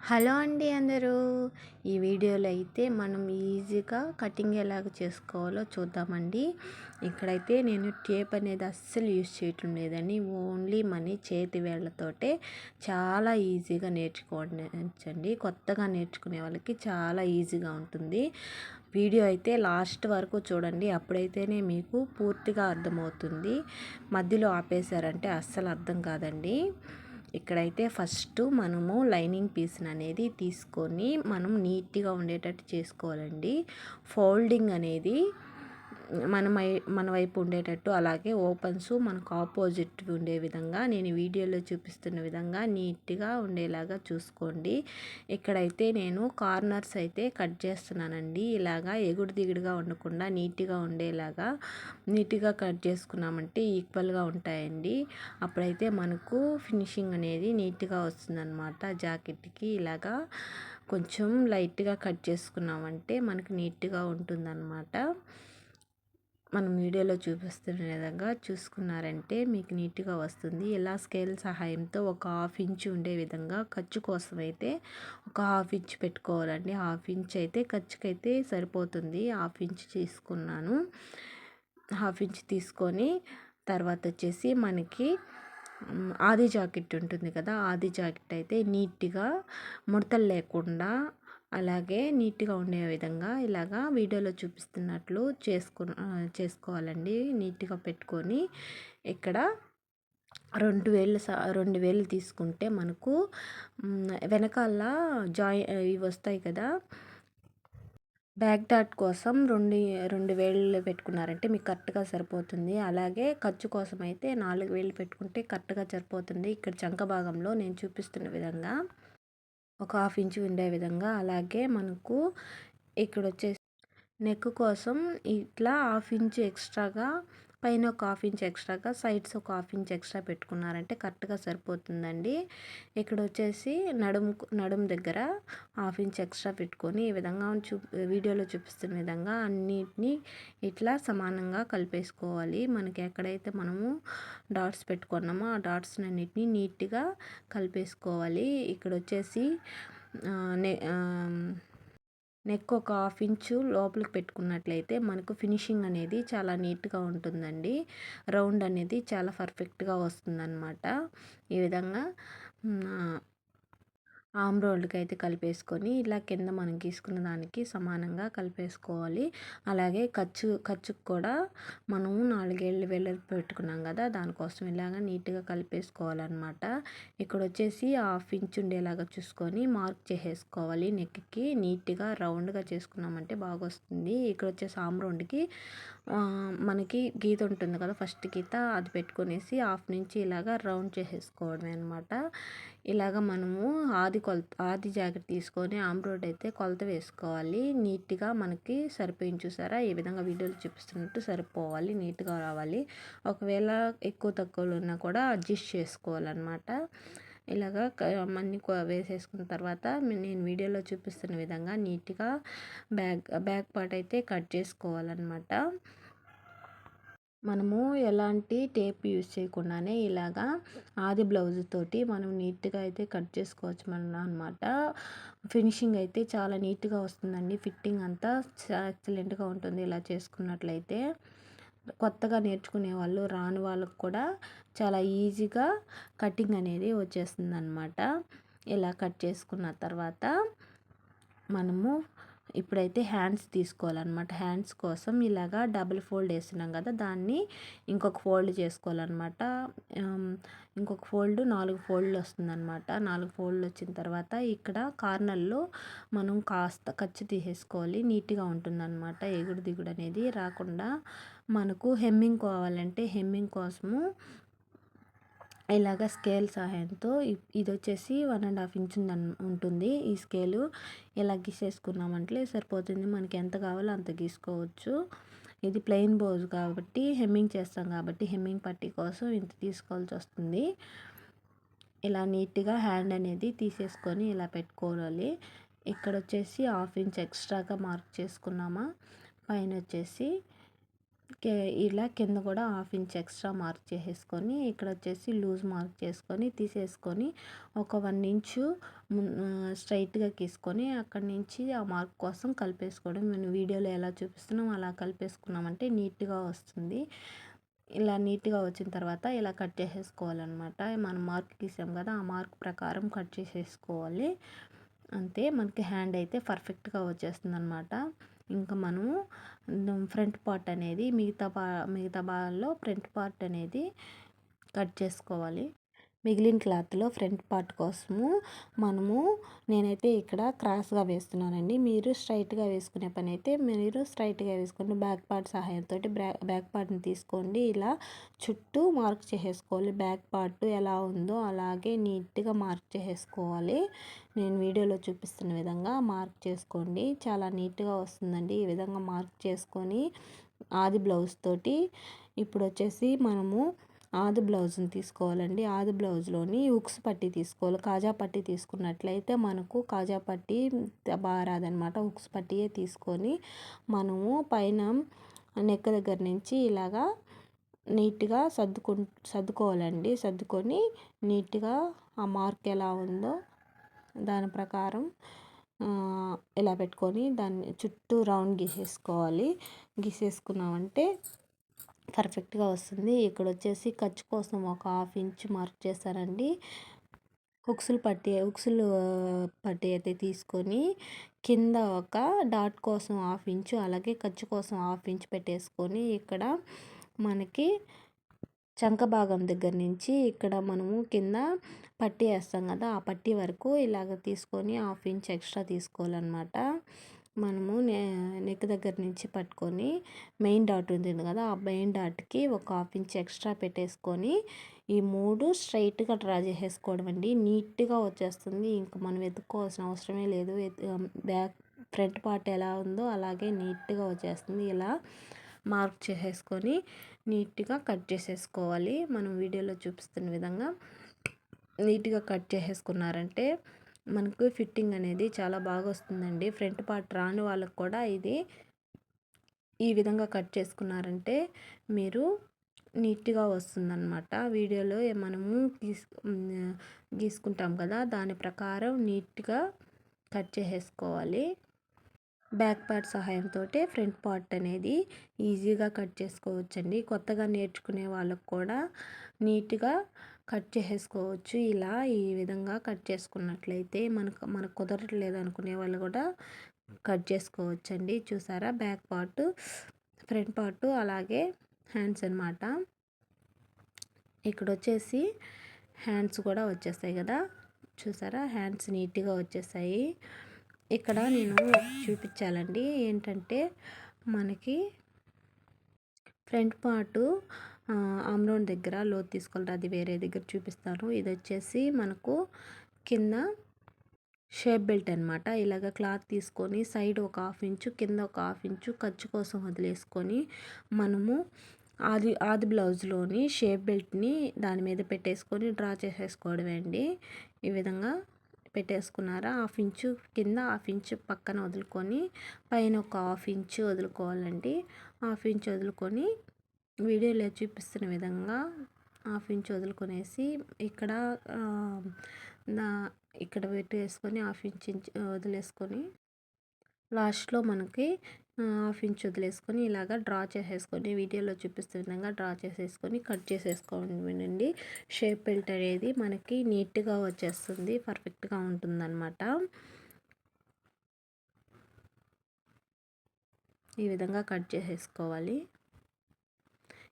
Hello అండి అందరూ. ఈ వీడియోలో అయితే మనం ఈజీగా కటింగ్ ఎలాగ చేసుకోవాలో చూద్దామండి. ఇక్కడైతే నేను టేప్ అనేది అస్సలు యూజ్ చేయటం లేదండి. ఓన్లీ మనీ చేతి వేళ్ళతోటే చాలా ఈజీగా నేర్చుకోవచ్చండి. కొత్తగా నేర్చుకునే వాళ్ళకి చాలా ఈజీగా ఉంటుంది. వీడియో అయితే లాస్ట్ వరకు చూడండి. అప్పుడైతేనే మీకు పూర్తిగా అర్థమవుతుంది. మధ్యలో ఆపేశారంటే అస్సలు అర్థం కాదండి. ఇక్కడైతే ఫస్ట్ మనము లైనింగ్ పీస్ అనేది తీసుకొని మనం నీట్గా ఉండేటట్టు చేసుకోవాలండి. ఫోల్డింగ్ అనేది మన మన వైపు ఉండేటట్టు అలాగే ఓపెన్స్ మనకు ఆపోజిట్ ఉండే విధంగా నేను వీడియోలో చూపిస్తున్న విధంగా నీట్గా ఉండేలాగా చూసుకోండి. ఇక్కడైతే నేను కార్నర్స్ అయితే కట్ చేస్తున్నానండి. ఇలాగా ఎగుడు దిగుడుగా ఉండకుండా నీట్గా ఉండేలాగా నీట్గా కట్ చేసుకున్నామంటే ఈక్వల్గా ఉంటాయండి. అప్పుడైతే మనకు ఫినిషింగ్ అనేది నీట్గా వస్తుందన్నమాట. జాకెట్కి ఇలాగా కొంచెం లైట్గా కట్ చేసుకున్నామంటే మనకు నీట్గా ఉంటుందన్నమాట. మనం వీడియోలో చూపిస్తున్న విధంగా చూసుకున్నారంటే మీకు నీట్గా వస్తుంది. ఇలా స్కేల్ సహాయంతో ఒక హాఫ్ ఇంచ్ ఉండే విధంగా ఖర్చు కోసం అయితే ఒక హాఫ్ ఇంచ్ పెట్టుకోవాలండి. హాఫ్ ఇంచ్ అయితే ఖర్చుకైతే సరిపోతుంది. హాఫ్ ఇంచ్ తీసుకున్నాను. హాఫ్ ఇంచ్ తీసుకొని తర్వాత వచ్చేసి మనకి ఆది జాకెట్ ఉంటుంది కదా ఆది జాకెట్ అయితే నీట్గా ముడతలు లేకుండా అలాగే నీట్గా ఉండే విధంగా ఇలాగా వీడియోలో చూపిస్తున్నట్లు చేసుకు చేసుకోవాలండి. నీట్గా పెట్టుకొని ఇక్కడ రెండు వేలు రెండు వేలు తీసుకుంటే మనకు వెనకాల జాయి ఇవి వస్తాయి కదా బ్యాక్ డాట్ కోసం రెండు రెండు వేలు పెట్టుకున్నారంటే మీకు కరెక్ట్గా సరిపోతుంది. అలాగే ఖర్చు కోసం అయితే నాలుగు వేలు పెట్టుకుంటే కరెక్ట్గా సరిపోతుంది. ఇక్కడ చంక భాగంలో నేను చూపిస్తున్న విధంగా. ఒక హాఫ్ ఇంచు ఉండే విధంగా అలాగే మనకు ఇక్కడ వచ్చేసి నెక్ కోసం ఇట్లా హాఫ్ ఇంచు ఎక్స్ట్రాగా పైన ఒక హాఫ్ ఇంచ్ ఎక్స్ట్రాగా సైడ్స్ ఒక హాఫ్ ఇంచ్ ఎక్స్ట్రా పెట్టుకున్నారంటే కరెక్ట్గా సరిపోతుందండి. ఇక్కడ వచ్చేసి నడుము నడుము దగ్గర హాఫ్ ఇంచ్ ఎక్స్ట్రా పెట్టుకొని ఈ విధంగా చూ వీడియోలో చూపిస్తున్న విధంగా అన్నిటినీ ఇట్లా సమానంగా కలిపేసుకోవాలి. మనకి ఎక్కడైతే మనము డాట్స్ పెట్టుకున్నామో ఆ డాట్స్ అన్నిటినీ నీట్గా కలిపేసుకోవాలి. ఇక్కడ వచ్చేసి నెక్ ఒక హాఫ్ ఇంచు లోపలికి పెట్టుకున్నట్లయితే మనకు ఫినిషింగ్ అనేది చాలా నీట్గా ఉంటుందండి. రౌండ్ అనేది చాలా పర్ఫెక్ట్గా వస్తుందన్నమాట. ఈ విధంగా ఆమ్ రోల్డ్కి అయితే కలిపేసుకొని ఇలా కింద మనం గీసుకున్న దానికి సమానంగా కలిపేసుకోవాలి. అలాగే ఖర్చు ఖర్చుకు కూడా మనము నాలుగేళ్ళు వెళ్ళి పెట్టుకున్నాం కదా దానికోసం ఇలాగ నీట్గా కలిపేసుకోవాలన్నమాట. ఇక్కడ వచ్చేసి హాఫ్ ఇంచ్ ఉండేలాగా చూసుకొని మార్క్ చేసేసుకోవాలి నెక్కి. నీట్గా రౌండ్గా చేసుకున్నామంటే బాగా వస్తుంది ఇక్కడ వచ్చేసి ఆమ్ రౌండ్కి మనకి గీత ఉంటుంది కదా ఫస్ట్ గీత అది పెట్టుకునేసి హాఫ్ నుంచి ఇలాగ రౌండ్ చేసేసుకోవడమే అనమాట ఇలాగ మనము ఆది కొలత ఆది జాకెట్ తీసుకొని ఆమ్రోడ్ అయితే కొలత వేసుకోవాలి. నీట్గా మనకి సరిపోయింది చూసారా? ఈ విధంగా వీడియోలు చూపిస్తున్నట్టు సరిపోవాలి నీట్గా రావాలి. ఒకవేళ ఎక్కువ తక్కువలు ఉన్నా కూడా అడ్జస్ట్ చేసుకోవాలన్నమాట. ఇలాగా అన్నీ వేసేసుకున్న తర్వాత నేను వీడియోలో చూపిస్తున్న విధంగా నీట్గా బ్యాక్ బ్యాక్ పార్ట్ అయితే కట్ చేసుకోవాలన్నమాట. మనము ఎలాంటి టేప్ యూజ్ చేయకుండానే ఇలాగా ఆది బ్లౌజ్ తోటి మనం నీట్గా అయితే కట్ చేసుకోవచ్చు మనం అనమాట ఫినిషింగ్ అయితే చాలా నీట్గా వస్తుందండి. ఫిట్టింగ్ అంతా ఎక్సలెంట్గా ఉంటుంది ఇలా చేసుకున్నట్లయితే. కొత్తగా నేర్చుకునే వాళ్ళు రాని వాళ్ళకు కూడా చాలా ఈజీగా కటింగ్ అనేది వచ్చేస్తుంది అనమాట ఇలా కట్ చేసుకున్న తర్వాత మనము ఇప్పుడైతే హ్యాండ్స్ తీసుకోవాలన్నమాట. హ్యాండ్స్ కోసం ఇలాగా డబుల్ ఫోల్డ్ వేస్తున్నాం కదా దాన్ని ఇంకొక ఫోల్డ్ చేసుకోవాలన్నమాట. ఇంకొక ఫోల్డ్ నాలుగు ఫోల్డ్లు వస్తుందన్నమాట. నాలుగు ఫోల్డ్లు వచ్చిన తర్వాత ఇక్కడ కార్నర్లో మనం కాస్త ఖర్చు తీసేసుకోవాలి. నీట్గా ఉంటుందన్నమాట. ఎగుడు దిగుడు అనేది రాకుండా మనకు హెమ్మింగ్ కావాలంటే హెమ్మింగ్ కోసము ఇలాగ స్కేల్ సహాయంతో ఇది వచ్చేసి వన్ అండ్ హాఫ్ ఇంచ్ ఉంటుంది. ఈ స్కేలు ఇలా గీసేసుకున్నామంటే సరిపోతుంది. మనకి ఎంత కావాలో అంత గీసుకోవచ్చు. ఇది ప్లెయిన్ బోజ్ కాబట్టి హెమ్మింగ్ చేస్తాం కాబట్టి హెమ్మింగ్ పట్టీ కోసం ఇంత తీసుకోవాల్సి వస్తుంది. ఇలా నీట్గా హ్యాండ్ అనేది తీసేసుకొని ఇలా పెట్టుకోవాలి. ఇక్కడ వచ్చేసి హాఫ్ ఇంచ్ ఎక్స్ట్రాగా మార్క్ చేసుకున్నామా? పైన వచ్చేసి ఇలా కింద కూడా హాఫ్ ఇంచ్ ఎక్స్ట్రా మార్క్ చేసేసుకొని ఇక్కడ వచ్చేసి లూజ్ మార్క్ చేసుకొని తీసేసుకొని ఒక వన్ ఇంచు స్ట్రైట్గా గీసుకొని అక్కడి నుంచి ఆ మార్క్ కోసం కలిపేసుకోవడం. నేను వీడియోలో ఎలా చూపిస్తున్నాం అలా కలిపేసుకున్నామంటే నీట్గా వస్తుంది. ఇలా నీట్గా వచ్చిన తర్వాత ఇలా కట్ చేసేసుకోవాలన్నమాట. మనం మార్క్ గీసాం కదా ఆ మార్క్ ప్రకారం కట్ చేసేసుకోవాలి. అంతే మనకి హ్యాండ్ అయితే పర్ఫెక్ట్గా వచ్చేస్తుంది అనమాట ఇంకా మనము ఫ్రంట్ పార్ట్ అనేది మిగతా పా మిగతా భాగాల్లో ఫ్రంట్ పార్ట్ అనేది కట్ చేసుకోవాలి. మిగిలిన క్లాత్లో ఫ్రంట్ పార్ట్ కోసము మనము నేనైతే ఇక్కడ క్రాస్గా వేస్తున్నానండి. మీరు స్ట్రైట్గా వేసుకునే పని అయితే మీరు స్ట్రైట్గా వేసుకోండి బ్యాక్ పార్ట్ సహాయంతో బ్యాక్ పార్ట్ని తీసుకోండి. ఇలా చుట్టూ మార్క్ చేసేసుకోవాలి. బ్యాక్ పార్ట్ ఎలా ఉందో అలాగే నీట్గా మార్క్ చేసేసుకోవాలి. నేను వీడియోలో చూపిస్తున్న విధంగా మార్క్ చేసుకోండి. చాలా నీట్గా వస్తుందండి. ఈ విధంగా మార్క్ చేసుకొని ఆది బ్లౌజ్ తోటి ఇప్పుడు వచ్చేసి మనము ఆది బ్లౌజ్ని తీసుకోవాలండి. ఆది బ్లౌజ్లోని ఉక్స్ పట్టి తీసుకోవాలి. కాజా పట్టి తీసుకున్నట్లయితే మనకు కాజా పట్టి బాగా రాదనమాట ఉక్స్ పట్టియే తీసుకొని మనము పైన నెక్ దగ్గర నుంచి ఇలాగా నీట్గా సర్దుకు సర్దుకోవాలండి. సర్దుకొని నీట్గా ఆ మార్క్ ఎలా ఉందో దాని ప్రకారం ఇలా పెట్టుకొని దాన్ని చుట్టూ రౌండ్ గీసేసుకోవాలి. గీసేసుకున్నామంటే పర్ఫెక్ట్గా వస్తుంది. ఇక్కడ వచ్చేసి ఖర్చు కోసం ఒక హాఫ్ ఇంచ్ మార్క్ చేశానండి ఉక్సులు పట్టి ఉక్సులు పట్టి అయితే తీసుకొని కింద ఒక డాట్ కోసం హాఫ్ ఇంచు అలాగే ఖర్చు కోసం హాఫ్ ఇంచ్ పెట్టేసుకొని ఇక్కడ మనకి చంక భాగం దగ్గర నుంచి ఇక్కడ మనము కింద పట్టి వేస్తాం కదా ఆ పట్టి వరకు ఇలాగ తీసుకొని హాఫ్ ఇంచ్ ఎక్స్ట్రా తీసుకోవాలన్నమాట. మనము నెక్ దగ్గర నుంచి పట్టుకొని మెయిన్ డాట్ ఉంటుంది కదా ఆ మెయిన్ డాట్కి ఒక హాఫ్ ఇంచ్ ఎక్స్ట్రా పెట్టేసుకొని ఈ మూడు స్ట్రైట్గా డ్రా చేసేసుకోవడం అండి. నీట్గా వచ్చేస్తుంది. ఇంకా మనం వెతుక్కోవాల్సిన అవసరమే లేదు. బ్యాక్ ఫ్రంట్ పార్ట్ ఎలా ఉందో అలాగే నీట్గా వచ్చేస్తుంది. ఇలా మార్క్ చేసేసుకొని నీట్గా కట్ చేసేసుకోవాలి. మనం వీడియోలో చూపిస్తున్న విధంగా నీట్గా కట్ చేసేసుకున్నారంటే మనకు ఫిట్టింగ్ అనేది చాలా బాగా వస్తుందండి. ఫ్రంట్ పార్ట్ రాని వాళ్ళకు కూడా ఇది ఈ విధంగా కట్ చేసుకున్నారంటే మీరు నీట్గా వస్తుందన్నమాట. వీడియోలో మనము గీసు గీసుకుంటాం కదా దాని ప్రకారం నీట్గా కట్ చేసేసుకోవాలి. బ్యాక్ పార్ట్ సహాయంతో ఫ్రంట్ పార్ట్ అనేది ఈజీగా కట్ చేసుకోవచ్చండి. కొత్తగా నేర్చుకునే వాళ్ళకు కూడా నీట్గా కట్ చేసేసుకోవచ్చు. ఇలా ఈ విధంగా కట్ చేసుకున్నట్లయితే మనకు మనకు కుదరట్లేదు అనుకునే వాళ్ళు కూడా కట్ చేసుకోవచ్చు అండి చూసారా? బ్యాక్ పార్ట్ ఫ్రంట్ పార్ట్ అలాగే హ్యాండ్స్ అనమాట ఇక్కడ వచ్చేసి హ్యాండ్స్ కూడా వచ్చేస్తాయి కదా? చూసారా? హ్యాండ్స్ నీట్గా వచ్చేసాయి. ఇక్కడ నేను చూపించాలండి. ఏంటంటే మనకి ఫ్రంట్ పార్టు ఆమ్రోన్ దగ్గర లోతు తీసుకోవాలి అది వేరే దగ్గర చూపిస్తాను ఇది వచ్చేసి మనకు కింద షేప్ బెల్ట్ అనమాట ఇలాగ క్లాత్ తీసుకొని సైడ్ ఒక హాఫ్ ఇంచు కింద ఒక హాఫ్ ఇంచు ఖర్చు కోసం వదిలేసుకొని మనము ఆది ఆది బ్లౌజ్లోని షేప్ బెల్ట్ని దాని మీద పెట్టేసుకొని డ్రా చేసేసుకోవడమే అండి. ఈ విధంగా పెట్టేసుకున్నారా? హాఫ్ ఇంచు కింద హాఫ్ ఇంచు పక్కన వదులుకొని పైన ఒక హాఫ్ ఇంచు వదులుకోవాలండి. హాఫ్ ఇంచు వదులుకొని వీడియోలో చూపిస్తున్న విధంగా హాఫ్ ఇంచ్ వదులుకొనేసి ఇక్కడ ఇక్కడ పెట్టేసుకొని హాఫ్ ఇంచ్ ఇంచ్ వదిలేసుకొని లాస్ట్లో మనకి హాఫ్ ఇంచ్ వదిలేసుకొని ఇలాగ డ్రా చేసేసుకొని వీడియోలో చూపిస్తున్న విధంగా డ్రా చేసేసుకొని కట్ చేసేసుకోండి. షేప్ బెల్ట్ అనేది మనకి నీట్గా వచ్చేస్తుంది పర్ఫెక్ట్గా ఉంటుందన్నమాట. ఈ విధంగా కట్ చేసేసుకోవాలి.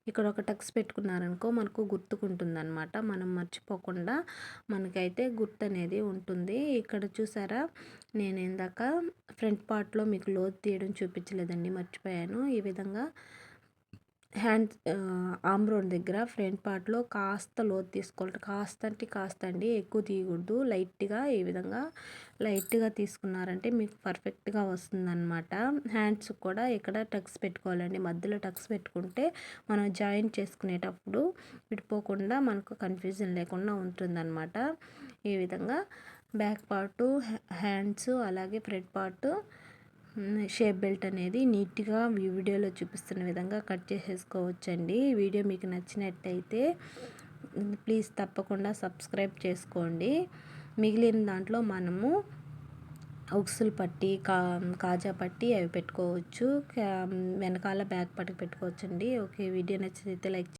ఇక్కడ ఒక టక్స్ పెట్టుకున్నారనుకో మనకు గుర్తుకుంటుంది అనమాట మనం మర్చిపోకుండా మనకైతే గుర్తు అనేది ఉంటుంది. ఇక్కడ చూసారా? నేను ఇందాక ఫ్రంట్ పార్ట్లో మీకు లోతు తీయడం చూపించలేదండి మర్చిపోయాను. ఈ విధంగా హ్యాండ్ ఆమ్రోన్ దగ్గర ఫ్రంట్ పార్ట్లో కాస్త లోతు తీసుకోవాలి కాస్త అంటే కాస్త అండి. ఎక్కువ తీయకూడదు. లైట్గా ఈ విధంగా లైట్గా తీసుకున్నారంటే మీకు పర్ఫెక్ట్గా వస్తుందన్నమాట. హ్యాండ్స్ కూడా ఇక్కడ టక్స్ పెట్టుకోవాలండి. మధ్యలో టక్స్ పెట్టుకుంటే మనం జాయింట్ చేసుకునేటప్పుడు విడిపోకుండా మనకు కన్ఫ్యూజన్ లేకుండా ఉంటుందన్నమాట. ఈ విధంగా? బ్యాక్ పార్టు హ్యాండ్స్ అలాగే ఫ్రంట్ పార్టు షేప్ బెల్ట్ అనేది నీట్గా ఈ వీడియోలో చూపిస్తున్న విధంగా కట్ చేసేసుకోవచ్చండి. వీడియో మీకు నచ్చినట్టయితే ప్లీజ్ తప్పకుండా సబ్స్క్రైబ్ చేసుకోండి. మిగిలిన దాంట్లో మనము ఉక్సులు పట్టి కా కాజా పట్టి అవి పెట్టుకోవచ్చు. వెనకాల బ్యాక్ పట్టి పెట్టుకోవచ్చు అండి ఓకే వీడియో నచ్చితే లైక్